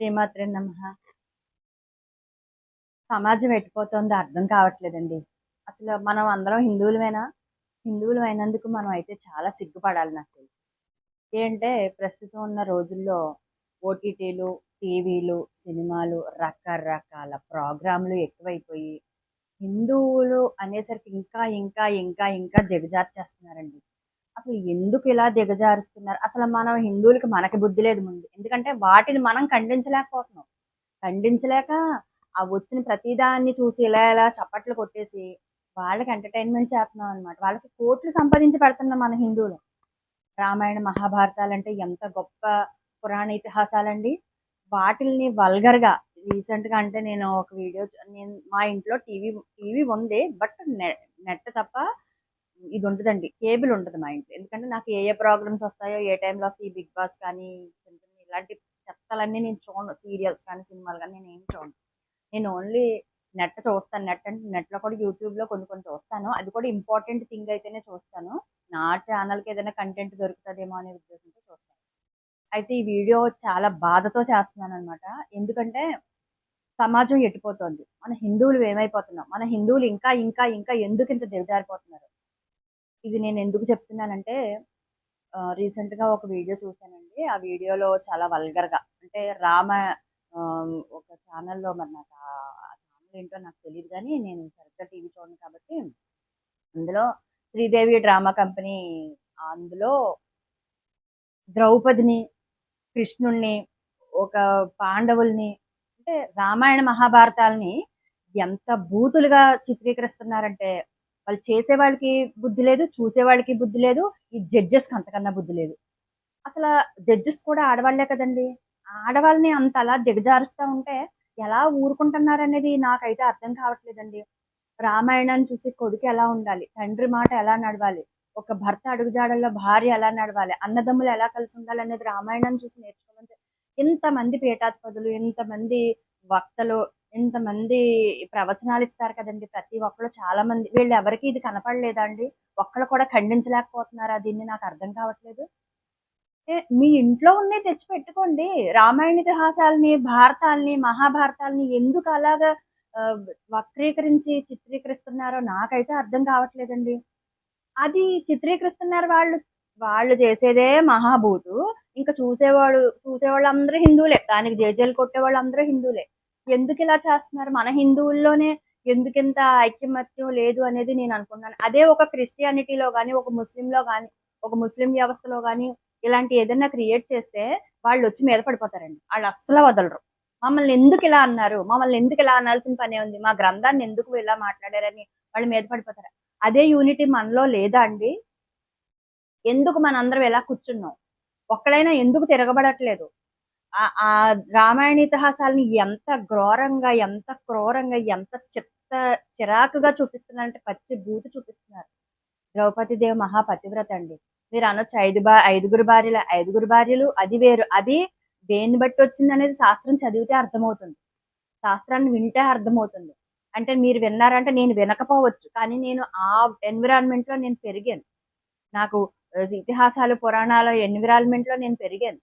శ్రీమాత్రే నమ. సమాజం ఎట్టిపోతుందో అర్థం కావట్లేదండి. అసలు మనం అందరం హిందువులమైనా? హిందువులు అయినందుకు మనం అయితే చాలా సిగ్గుపడాలి నాకు తెలుసు. ఏంటంటే ప్రస్తుతం ఉన్న రోజుల్లో ఓటీటీలు టీవీలు సినిమాలు రకరకాల ప్రోగ్రాంలు ఎక్కువైపోయి హిందువులు అనేసరికి ఇంకా ఇంకా ఇంకా ఇంకా దిగజార్చేస్తున్నారండి. అసలు ఎందుకు ఇలా దిగజారుస్తున్నారు? అసలు మనం హిందువులకి మనకి బుద్ధి లేదు ముందు. ఎందుకంటే వాటిని మనం ఖండించలేకపోతున్నాం. ఖండించలేక ఆ వచ్చిన ప్రతిదాన్ని చూసి ఇలా ఇలా చప్పట్లు కొట్టేసి వాళ్ళకి ఎంటర్టైన్మెంట్ చేస్తున్నాం అనమాట వాళ్ళకి కోట్లు సంపాదించి పెడుతున్నాం మన హిందువులు. రామాయణ మహాభారతాలు అంటే ఎంత గొప్ప పురాణ ఇతిహాసాలండి. వాటిల్ని వల్గర్గా రీసెంట్గా అంటే నేను ఒక వీడియో నేను మా ఇంట్లో టీవీ టీవీ ఉంది. బట్ నెట్ తప్ప ఇది ఉంటుందండి కేబుల్ ఉంటుంది మా ఇంట్లో. ఎందుకంటే నాకు ఏ ఏ ప్రోగ్రామ్స్ వస్తాయో ఏ టైంలో ఈ బిగ్ బాస్ కానీ ఇలాంటి చెత్తలన్నీ నేను చూడను. సీరియల్స్ కానీ సినిమాలు కానీ నేను ఏం చూడను. నేను ఓన్లీ నెట్ చూస్తాను. నెట్ అంటే నెట్లో కూడా యూట్యూబ్లో కొన్ని కొన్ని చూస్తాను. అది కూడా ఇంపార్టెంట్ థింగ్ అయితేనే చూస్తాను. నా ఛానల్కి ఏదైనా కంటెంట్ దొరుకుతుందేమో అనే ఉద్దేశంతో చూస్తాను. అయితే ఈ వీడియో చాలా బాధతో చేస్తున్నాను అనమాట ఎందుకంటే సమాజం ఎట్టిపోతుంది. మన హిందువులు ఏమైపోతున్నాం? మన హిందువులు ఇంకా ఇంకా ఇంకా ఎందుకు ఇంత దిగజారిపోతున్నారు? ఇది నేను ఎందుకు చెప్తున్నానంటే రీసెంట్గా ఒక వీడియో చూశానండి. ఆ వీడియోలో చాలా వల్గర్గా అంటే రామ ఒక ఛానల్లో మరి నాకు ఆ ఛానల్ ఏంటో నాకు తెలియదు కానీ నేను సరిగ్గా టీవీ చూడను కాబట్టి అందులో శ్రీదేవి డ్రామా కంపెనీ అందులో ద్రౌపదిని కృష్ణుణ్ణి ఒక పాండవుల్ని అంటే రామాయణ మహాభారతాలని ఎంత బూతులుగా చిత్రీకరిస్తున్నారంటే వాళ్ళు చేసే వాళ్ళకి బుద్ధి లేదు చూసే వాళ్ళకి బుద్ధి లేదు ఈ జడ్జెస్కి అంతకన్నా బుద్ధి లేదు. అసలు జడ్జెస్ కూడా ఆడవాళ్ళే కదండి. ఆడవాళ్ళని అంత అలా దిగజారుస్తూ ఉంటే ఎలా ఊరుకుంటున్నారనేది నాకైతే అర్థం కావట్లేదండి. రామాయణాన్ని చూసి కొడుకు ఎలా ఉండాలి తండ్రి మాట ఎలా నడవాలి ఒక భర్త అడుగుజాడల్లో భార్య ఎలా నడవాలి అన్నదమ్ములు ఎలా కలిసి ఉండాలి అనేది రామాయణాన్ని చూసి నేర్చుకోవాలంటే ఇంతమంది పీఠాధిపతులు ఇంతమంది వక్తలు ఇంతమంది ప్రవచనాలు ఇస్తారు కదండి ప్రతి ఒక్కరు చాలా మంది వీళ్ళు ఎవరికి ఇది కనపడలేదా అండి ఒక్కళ్ళు కూడా ఖండించలేకపోతున్నారా? దీన్ని నాకు అర్థం కావట్లేదు. మీ ఇంట్లో ఉన్నాయి తెచ్చి పెట్టుకోండి రామాయణ ఇతిహాసాలని భారతాల్ని మహాభారతాల్ని ఎందుకు అలాగా వక్రీకరించి చిత్రీకరిస్తున్నారో నాకైతే అర్థం కావట్లేదండి. అది చిత్రీకరిస్తున్నారు వాళ్ళు. వాళ్ళు చేసేదే మహాభూతు. ఇంకా చూసేవాడు చూసేవాళ్ళు అందరూ హిందువులే. దానికి జేజేలు కొట్టేవాళ్ళు అందరూ హిందువులే. ఎందుకు ఇలా చేస్తున్నారు? మన హిందువుల్లోనే ఎందుకు ఇంత ఐక్యమత్యం లేదు అనేది నేను అనుకున్నాను అదే ఒక క్రిస్టియానిటీలో కానీ ఒక ముస్లింలో కానీ ఒక ముస్లిం వ్యవస్థలో కానీ ఇలాంటి ఏదైనా క్రియేట్ చేస్తే వాళ్ళు వచ్చి మీద పడిపోతారండి. వాళ్ళు అస్సలు వదలరు. మమ్మల్ని ఎందుకు ఇలా అన్నారు? మమ్మల్ని ఎందుకు ఇలా అనాల్సిన పనే ఉంది? మా గ్రంథాన్ని ఎందుకు ఇలా మాట్లాడారని వాళ్ళు మీద పడిపోతారు. అదే యూనిటీ మనలో లేదా అండి? ఎందుకు మనందరం ఎలా కూర్చున్నాం? ఒక్కడైనా ఎందుకు తిరగబడట్లేదు? రామాయణ ఇతిహాసాలని ఎంత ఘోరంగా ఎంత క్రూరంగా ఎంత చిత్త చిరాకుగా చూపిస్తున్నారంటే పచ్చి బూతు చూపిస్తున్నారు. ద్రౌపది దేవి మహాపతివ్రత అండి. మీరు అనొచ్చు ఐదు బా ఐదుగురు భార్యలు ఐదుగురు భార్యలు అది వేరు. అది దేన్ని బట్టి వచ్చింది అనేది శాస్త్రం చదివితే అర్థమవుతుంది. శాస్త్రాన్ని వింటే అర్థమవుతుంది. అంటే మీరు విన్నారంటే నేను వినకపోవచ్చు కానీ నేను ఆ ఎన్విరాన్మెంట్లో నేను పెరిగాను. నాకు ఇతిహాసాలు పురాణాల ఎన్విరాన్మెంట్లో నేను పెరిగాను.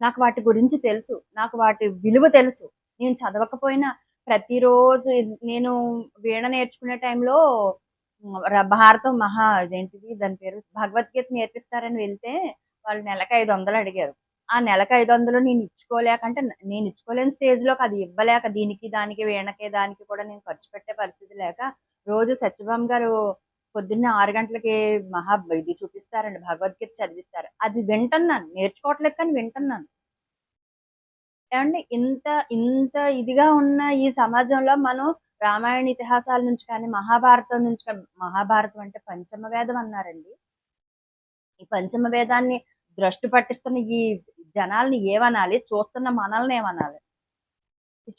నాకు వాటి గురించి తెలుసు నాకు వాటి విలువ తెలుసు. నేను చదవకపోయినా ప్రతిరోజు నేను వీణ నేర్చుకునే టైంలో భారతం మహా ఇదేంటిది దాని పేరు భగవద్గీత నేర్పిస్తారని వెళ్తే వాళ్ళు నెలకు ఐదు వందలు అడిగారు. ఆ నెలకు ఐదు వందలు నేను ఇచ్చుకోలేక అంటే నేను ఇచ్చుకోలేని స్టేజ్లోకి అది ఇవ్వలేక దీనికి దానికి వీణకి దానికి కూడా నేను ఖర్చు పెట్టే పరిస్థితి లేక రోజు సత్యభామ గారు పొద్దున్నే ఆరు గంటలకి మహా ఇది చూపిస్తారండి భగవద్గీత చదివిస్తారు. అది వింటున్నాను నేర్చుకోవట్లేదు కానీ వింటున్నాను. ఏమండి ఇంత ఇంత ఇదిగా ఉన్న ఈ సమాజంలో మనం రామాయణ ఇతిహాసాల నుంచి కానీ మహాభారతం నుంచి కానీ మహాభారతం అంటే పంచమ వేదం అన్నారండి. ఈ పంచమ వేదాన్ని దృష్టి పట్టిస్తున్న ఈ జనాల్ని ఏమనాలి? చూస్తున్న మనల్ని ఏమనాలి?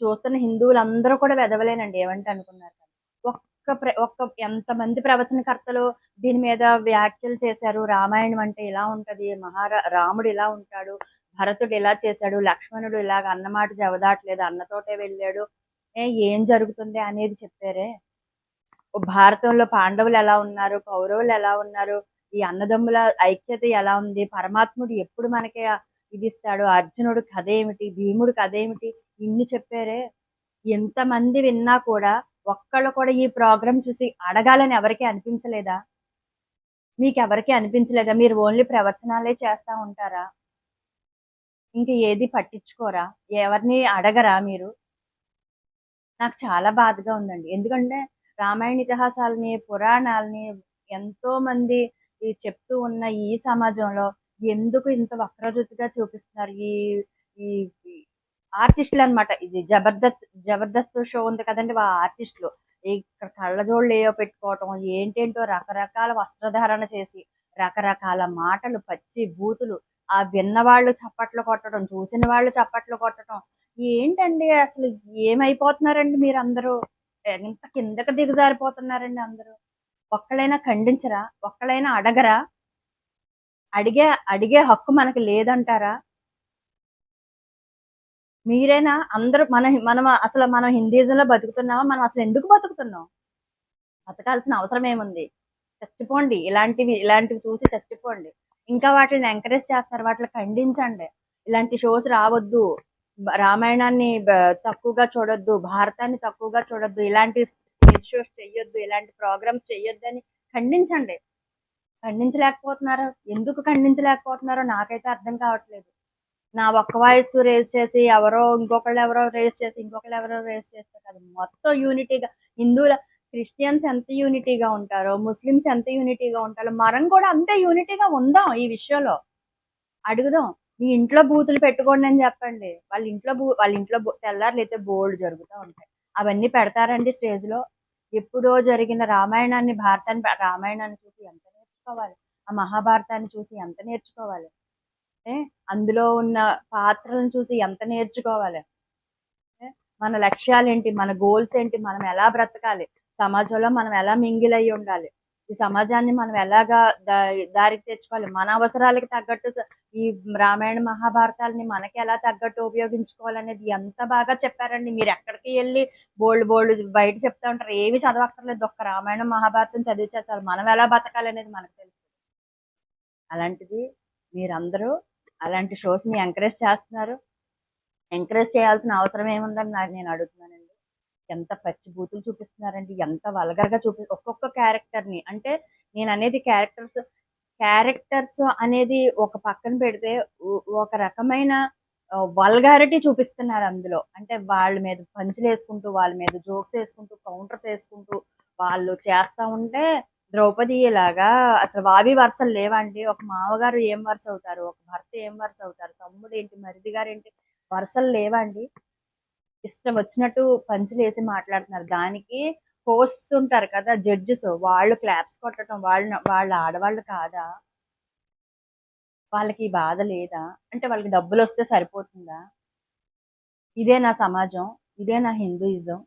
చూస్తున్న హిందువులందరూ కూడా వెదవలేనండి ఏమంటే అనుకున్నారు. ఒక్క ఒక్క ప్ర ఒక్క ఎంతమంది ప్రవచనకర్తలు దీని మీద వ్యాఖ్యలు చేశారు? రామాయణం అంటే ఇలా ఉంటది మహారా రాముడు ఇలా ఉంటాడు భరతుడు ఇలా చేశాడు లక్ష్మణుడు ఇలాగ అన్నమాట జవదాట్లేదు అన్నతోటే వెళ్ళాడు. ఏం జరుగుతుంది అనేది చెప్పారే? భారతంలో పాండవులు ఎలా ఉన్నారు? కౌరవులు ఎలా ఉన్నారు? ఈ అన్నదమ్ముల ఐక్యత ఎలా ఉంది? పరమాత్ముడు ఎప్పుడు మనకి ఇదిస్తాడు అర్జునుడు కథ ఏమిటి? భీముడు కథ ఏమిటి? ఇన్ని చెప్పారే? ఎంతమంది విన్నా కూడా ఒక్కళ్ళు కూడా ఈ ప్రోగ్రామ్ చూసి అడగాలని ఎవరికీ అనిపించలేదా? మీకు ఎవరికీ అనిపించలేదా? మీరు ఓన్లీ ప్రవచనాలే చేస్తూ ఉంటారా? ఇంక ఏది పట్టించుకోరా? ఎవరిని అడగరా మీరు? నాకు చాలా బాధగా ఉందండి. ఎందుకంటే రామాయణ ఇతిహాసాలని పురాణాలని ఎంతో మంది చెప్తూ ఉన్న ఈ సమాజంలో ఎందుకు ఇంత వక్రరుతిగా చూపిస్తున్నారు? ఈ ఈ ఆర్టిస్టులు అనమాట ఇది జబర్దస్త్ జబర్దస్త్ షో ఉంది కదండి ఆ ఆర్టిస్టులు. ఇక్కడ కళ్ళజోళ్ళు ఏవో పెట్టుకోవటం ఏంటేంటో రకరకాల వస్త్రధారణ చేసి రకరకాల మాటలు పచ్చి బూతులు ఆ విన్నవాళ్ళు చప్పట్లు కొట్టడం చూసిన వాళ్ళు చప్పట్లు కొట్టడం. ఏంటండి అసలు ఏమైపోతున్నారండి మీరు అందరూ ఎంత కిందకి దిగజారిపోతున్నారండి అందరూ. ఒక్కలైనా ఖండించరా? ఒక్కలైనా అడగరా? అడిగే అడిగే హక్కు మనకి లేదంటారా? మీరైనా అందరూ మన మనం అసలు మనం హిందూజంలో బతుకుతున్నామా? మనం అసలు ఎందుకు బతుకుతున్నాం? బతకాల్సిన అవసరం ఏముంది? చచ్చిపోండి. ఇలాంటివి ఇలాంటివి చూసి చచ్చిపోండి. ఇంకా వాటిని ఎంకరేజ్ చేస్తారు. వాటిని ఖండించండి. ఇలాంటి షోస్ రావద్దు. రామాయణాన్ని తక్కువగా చూడొద్దు. భారతాన్ని తక్కువగా చూడొద్దు. ఇలాంటి స్టేజ్ షోస్ చెయ్యొద్దు. ఇలాంటి ప్రోగ్రామ్స్ చెయ్యొద్దు అని ఖండించండి. ఖండించలేకపోతున్నారు. ఎందుకు ఖండించలేకపోతున్నారో నాకైతే అర్థం కావట్లేదు. నా ఒక్క వాయిస్ రేస్ చేసి ఎవరో ఇంకొకళ్ళు ఎవరో రేస్ చేసి ఇంకొకళ్ళు ఎవరో రేస్ చేస్తే కాదు. మొత్తం యూనిటీగా హిందువుల క్రిస్టియన్స్ ఎంత యూనిటీగా ఉంటారో ముస్లిమ్స్ ఎంత యూనిటీగా ఉంటారో మనం కూడా అంతే యూనిటీగా ఉందాం ఈ విషయంలో. అడుగుదాం. మీ ఇంట్లో బూతులు పెట్టుకోండి అని చెప్పండి. వాళ్ళ ఇంట్లో బూ వాళ్ళ ఇంట్లో తెల్లారులు అయితే బోల్డ్ జరుగుతూ ఉంటాయి. అవన్నీ పెడతారండి స్టేజ్లో. ఎప్పుడో జరిగిన రామాయణాన్ని భారతాన్ని రామాయణాన్ని చూసి ఎంత నేర్చుకోవాలి? ఆ మహాభారతాన్ని చూసి ఎంత నేర్చుకోవాలి? అందులో ఉన్న పాత్రలను చూసి ఎంత నేర్చుకోవాలి? మన లక్ష్యాలు ఏంటి మన గోల్స్ ఏంటి? మనం ఎలా బ్రతకాలి? సమాజంలో మనం ఎలా మింగిల్ అయి ఉండాలి? ఈ సమాజాన్ని మనం ఎలాగా దారి దారికి తెచ్చుకోవాలి? మన అవసరాలకి తగ్గట్టు ఈ రామాయణ మహాభారతాలని మనకి ఎలా తగ్గట్టు ఉపయోగించుకోవాలనేది ఎంత బాగా చెప్పారండి. మీరు ఎక్కడికి వెళ్ళి బోల్డ్ బోల్డ్ బయట చెప్తా ఉంటారు. ఏవి చదవక్కర్లేదు. ఒక్క రామాయణం మహాభారతం చదివితే మనం ఎలా బతకాలి అనేది మనకు తెలుసు. అలాంటిది మీరందరూ అలాంటి షోస్ని ఎంకరేజ్ చేస్తున్నారు. ఎంకరేజ్ చేయాల్సిన అవసరం ఏముందని నాకు నేను అడుగుతున్నానండి. ఎంత పచ్చి బూతులు చూపిస్తున్నారండి. ఎంత వల్గర్గా చూపి ఒక్కొక్క క్యారెక్టర్ని అంటే నేను అనేది క్యారెక్టర్స్ క్యారెక్టర్స్ అనేది ఒక పక్కన పెడితే ఒక రకమైన వల్గారిటీ చూపిస్తున్నారు అందులో. అంటే వాళ్ళ మీద పంచులు వేసుకుంటూ వాళ్ళ మీద జోక్స్ వేసుకుంటూ కౌంటర్స్ వేసుకుంటూ వాళ్ళు చేస్తూ ఉంటే ద్రౌపది లాగా అసలు వావి వరుసలు లేవండి. ఒక మామగారు ఏం వరుస అవుతారు? ఒక భర్త ఏం వరుస అవుతారు? తమ్ముడు ఏంటి? మరిది గారు ఏంటి? వరుసలు లేవండి. ఇష్టం వచ్చినట్టు పంచులేసి మాట్లాడుతున్నారు. దానికి పోస్ట్ ఉంటారు కదా జడ్జెస్. వాళ్ళు క్లాప్స్ కొట్టడం వాళ్ళ వాళ్ళ ఆడవాళ్ళు కాదా? వాళ్ళకి బాధ లేదా? అంటే వాళ్ళకి డబ్బులు వస్తే సరిపోతుందా? ఇదే నా సమాజం. ఇదే నా హిందూయిజం.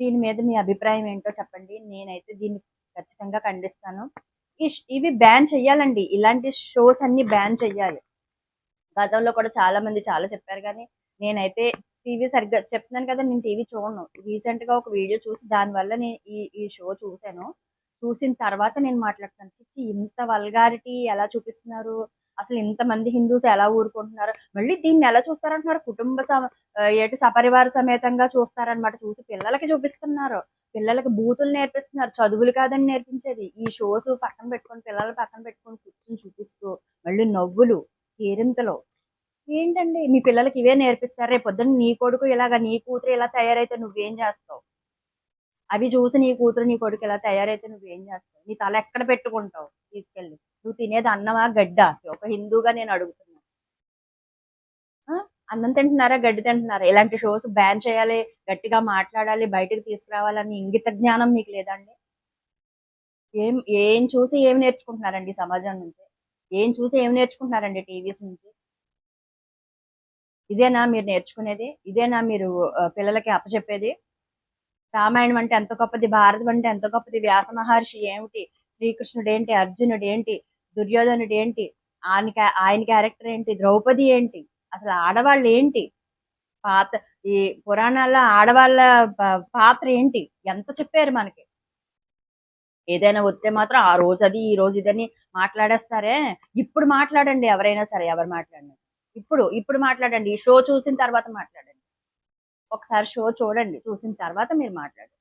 దీని మీద మీ అభిప్రాయం ఏంటో చెప్పండి. నేనైతే దీన్ని ఖచ్చితంగా ఖండిస్తాను. ఈ ఇవి బ్యాన్ చెయ్యాలండి. ఇలాంటి షోస్ అన్ని బ్యాన్ చెయ్యాలి. గతంలో కూడా చాలా మంది చాలా చెప్పారు కానీ నేనైతే టీవీ సరిగ్గా చెప్తున్నాను కదా నేను టీవీ చూడను. రీసెంట్గా ఒక వీడియో చూసి దానివల్ల నేను ఈ ఈ షో చూశాను. చూసిన తర్వాత నేను మాట్లాడుతాను చిచ్చి ఇంత వల్గారిటీ ఎలా చూపిస్తున్నారు? అసలు ఇంతమంది హిందూస్ ఎలా ఊరుకుంటున్నారు? మళ్ళీ దీన్ని ఎలా చూస్తారంటున్నారు? కుటుంబ సమ- ఏటి సపరివార సమేతంగా చూస్తారనమాట చూసి పిల్లలకి చూపిస్తున్నారు. పిల్లలకి బూతులు నేర్పిస్తున్నారు. చదువులు కాదని నేర్పించేది. ఈ షోస్ పక్కన పెట్టుకొని పిల్లలు పక్కన పెట్టుకొని కూర్చొని చూపిస్తూ మళ్ళీ నవ్వులు కేరింతలు. ఏంటండి? మీ పిల్లలకి ఇవే నేర్పిస్తారు. రేపు పొద్దున్న నీ కొడుకు ఇలాగా నీ కూతురు ఇలా తయారైతే నువ్వేం చేస్తావు? అవి చూసి నీ కూతురు నీ కొడుకు ఇలా తయారైతే నువ్వేం చేస్తావు? నీ తల ఎక్కడ పెట్టుకుంటావు? తీసుకెళ్ళి. నువ్వు తినేది అన్నమా గడ్డ? ఒక హిందూగా నేను అడుగుతున్నాను అన్నం తింటున్నారా గడ్డి తింటున్నారా? ఇలాంటి షోస్ బ్యాన్ చేయాలి గట్టిగా మాట్లాడాలి బయటకు తీసుకురావాలని ఇంగిత జ్ఞానం మీకు లేదండి? ఏం ఏం చూసి ఏం నేర్చుకుంటున్నారండి సమాజం నుంచి? ఏం చూసి ఏం నేర్చుకుంటున్నారండి టీవీస్ నుంచి? ఇదేనా మీరు నేర్చుకునేది? ఇదేనా మీరు పిల్లలకి అప్పచెప్పేది? రామాయణం అంటే ఎంత గొప్పది? భారతం అంటే ఎంత గొప్పది? వ్యాస మహర్షి ఏమిటి? శ్రీకృష్ణుడు ఏంటి అర్జునుడు ఏంటి దుర్యోధనుడు ఏంటి ఆయన ఆయన క్యారెక్టర్ ఏంటి? ద్రౌపది ఏంటి? అసలు ఆడవాళ్ళు ఏంటి పాత ఈ పురాణాల్లో ఆడవాళ్ళ పాత్ర ఏంటి? ఎంత చెప్పారు మనకి? ఏదైనా వస్తే మాత్రం ఆ రోజు అది ఈ రోజు ఇదని మాట్లాడేస్తారే? ఇప్పుడు మాట్లాడండి ఎవరైనా సరే ఎవరు మాట్లాడండి ఇప్పుడు ఇప్పుడు మాట్లాడండి. ఈ షో చూసిన తర్వాత మాట్లాడండి. ఒకసారి షో చూడండి. చూసిన తర్వాత మీరు మాట్లాడండి.